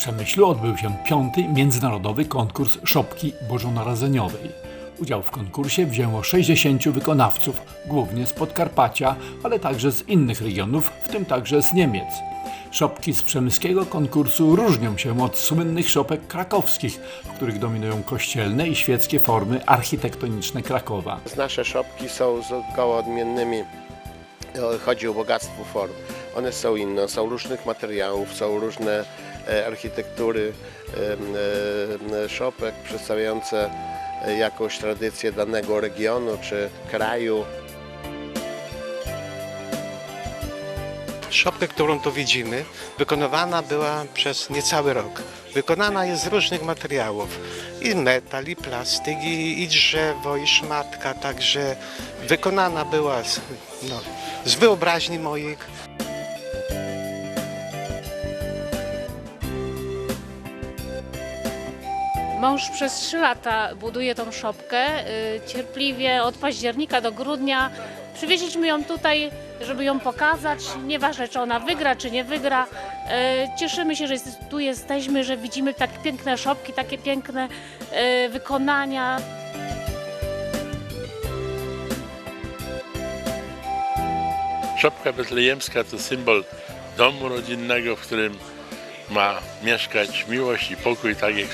Przemyślu odbył się piąty międzynarodowy konkurs szopki bożonarodzeniowej. Udział w konkursie wzięło 60 wykonawców, głównie z Podkarpacia, ale także z innych regionów, w tym także z Niemiec. Szopki z przemyskiego konkursu różnią się od słynnych szopek krakowskich, w których dominują kościelne i świeckie formy architektoniczne Krakowa. Nasze szopki są z koło odmiennymi. e, Chodzi o bogactwo form. One są inne, są różnych materiałów, są różne e, architektury em, e, szopek przedstawiające e, jakąś tradycję danego regionu czy kraju. Szopkę, którą tu widzimy, wykonywana była przez niecały rok. Wykonana jest z różnych materiałów. I metal, i plastik, i, i drzewo, i szmatka, także wykonana była z, no, z wyobraźni moich. Mąż przez 3 lata buduje tą szopkę. y, Cierpliwie od października do grudnia przywieźliśmy ją tutaj, żeby ją pokazać. Nieważne, czy ona wygra, czy nie wygra. Y, Cieszymy się, że tu jesteśmy, że widzimy tak piękne szopki, takie piękne y, wykonania. Szopka betlejemska to symbol domu rodzinnego, w którym ma mieszkać miłość i pokój, tak jak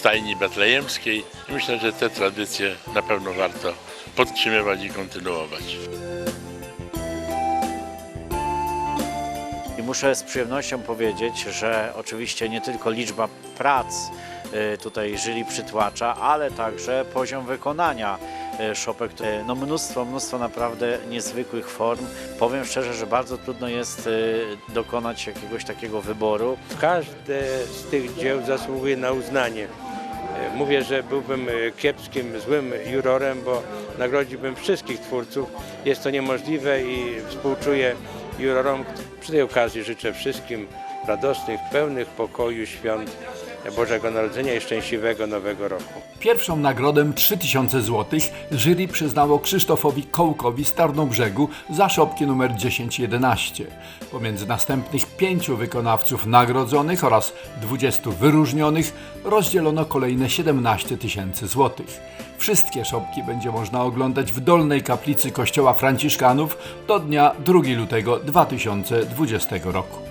stajni betlejemskiej. I myślę, że te tradycje na pewno warto podtrzymywać i kontynuować. I muszę z przyjemnością powiedzieć, że oczywiście nie tylko liczba prac y, tutaj żyli przytłacza, ale także poziom wykonania y, szopek. Y, No mnóstwo, mnóstwo naprawdę niezwykłych form. Powiem szczerze, że bardzo trudno jest dokonać jakiegoś takiego wyboru. Każde z tych dzieł zasługuje na uznanie. E, Mówię, że byłbym e, kiepskim, złym jurorem, bo nagrodziłbym wszystkich twórców. Jest to niemożliwe i współczuję jurorom. Przy tej okazji życzę wszystkim radosnych, pełnych pokoju świąt Bożego Narodzenia i szczęśliwego Nowego Roku. Pierwszą nagrodę 3000 zł jury przyznało Krzysztofowi Kołkowi z Tarnobrzegu za szopki numer 1011. Pomiędzy następnych pięciu wykonawców nagrodzonych oraz 20 wyróżnionych rozdzielono kolejne 17 tysięcy złotych. Wszystkie szopki będzie można oglądać w dolnej kaplicy Kościoła Franciszkanów do dnia 2 lutego 2020 roku.